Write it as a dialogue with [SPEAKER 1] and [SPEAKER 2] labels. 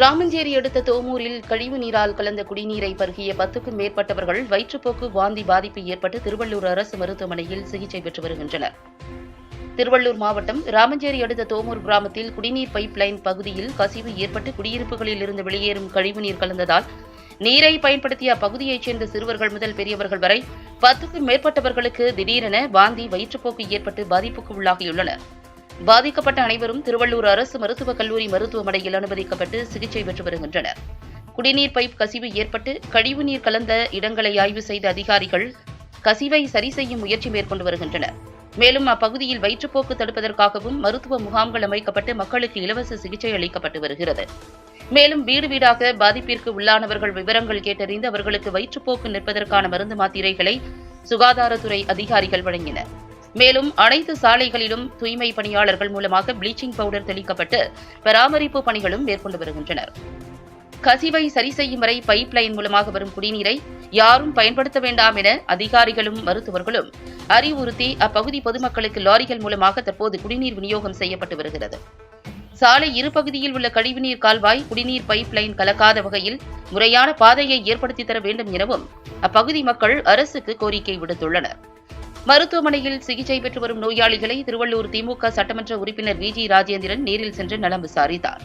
[SPEAKER 1] ராமஞ்சேரி அடுத்த தோமூரில் கழிவு நீரால் கலந்த குடிநீரை பருகிய பத்துக்கும் மேற்பட்டவர்கள் வயிற்றுப்போக்கு வாந்தி பாதிப்பு ஏற்பட்டு திருவள்ளூர் அரசு மருத்துவமனையில் சிகிச்சை பெற்று வருகின்றனர். திருவள்ளூர் மாவட்டம் ராமஞ்சேரி அடுத்த தோமூர் கிராமத்தில் குடிநீர் பைப் லைன் பகுதியில் கசிவு ஏற்பட்டு குடியிருப்புகளில் இருந்து வெளியேறும் கழிவுநீர் கலந்ததால் நீரை பயன்படுத்திய அப்பகுதியைச் சேர்ந்த சிறுவர்கள் முதல் பெரியவர்கள் வரை பத்துக்கும் மேற்பட்டவர்களுக்கு திடீரென வாந்தி வயிற்றுப்போக்கு ஏற்பட்டு பாதிப்புக்கு உள்ளாகியுள்ளனர். பாதிக்கப்பட்ட அனைவரும் திருவள்ளூர் அரசு மருத்துவக் கல்லூரி மருத்துவமனையில் அனுமதிக்கப்பட்டு சிகிச்சை பெற்று வருகின்றனர். குடிநீர் பைப் கசிவு ஏற்பட்டு கழிவுநீர் கலந்த இடங்களை ஆய்வு செய்த அதிகாரிகள் கசிவை சரி செய்யும் முயற்சி மேற்கொண்டு வருகின்றனர். மேலும் அப்பகுதியில் வயிற்றுப்போக்கு தடுப்பதற்காகவும் மருத்துவ முகாம்கள் அமைக்கப்பட்டு மக்களுக்கு இலவச சிகிச்சை அளிக்கப்பட்டு வருகிறது. மேலும் வீடு வீடாக பாதிப்பிற்கு உள்ளானவர்கள் விவரங்கள் கேட்டறிந்து அவர்களுக்கு வயிற்றுப்போக்கு நிற்பதற்கான மருந்து மாத்திரைகளை சுகாதாரத்துறை அதிகாரிகள் வழங்கினர். மேலும் அனைத்து சாலைகளிலும் தூய்மை பணியாளர்கள் மூலமாக ப்ளீச்சிங் பவுடர் தெளிக்கப்பட்டு பராமரிப்பு பணிகளும் மேற்கொண்டு வருகின்றனர். கசிவை சரி செய்யும் வரை பைப் லைன் மூலமாக வரும் குடிநீரை யாரும் பயன்படுத்த வேண்டாம் என அதிகாரிகளும் மருத்துவர்களும் அறிவுறுத்தி அப்பகுதி பொதுமக்களுக்கு லாரிகள் மூலமாக தற்போது குடிநீர் விநியோகம் செய்யப்பட்டு வருகிறது. சாலை இருபகுதியில் உள்ள கழிவுநீர் கால்வாய் குடிநீர் பைப் லைன் கலக்காத வகையில் முறையான பாதையை ஏற்படுத்தி தர வேண்டும் எனவும் அப்பகுதி மக்கள் அரசுக்கு கோரிக்கை விடுத்துள்ளனர். மருத்துவமனையில் சிகிச்சை பெற்று வரும் நோயாளிகளை திருவள்ளூர் திமுக சட்டமன்ற உறுப்பினர் வி ஜி ராஜேந்திரன் நேரில் சென்று நலம் விசாரித்தார்.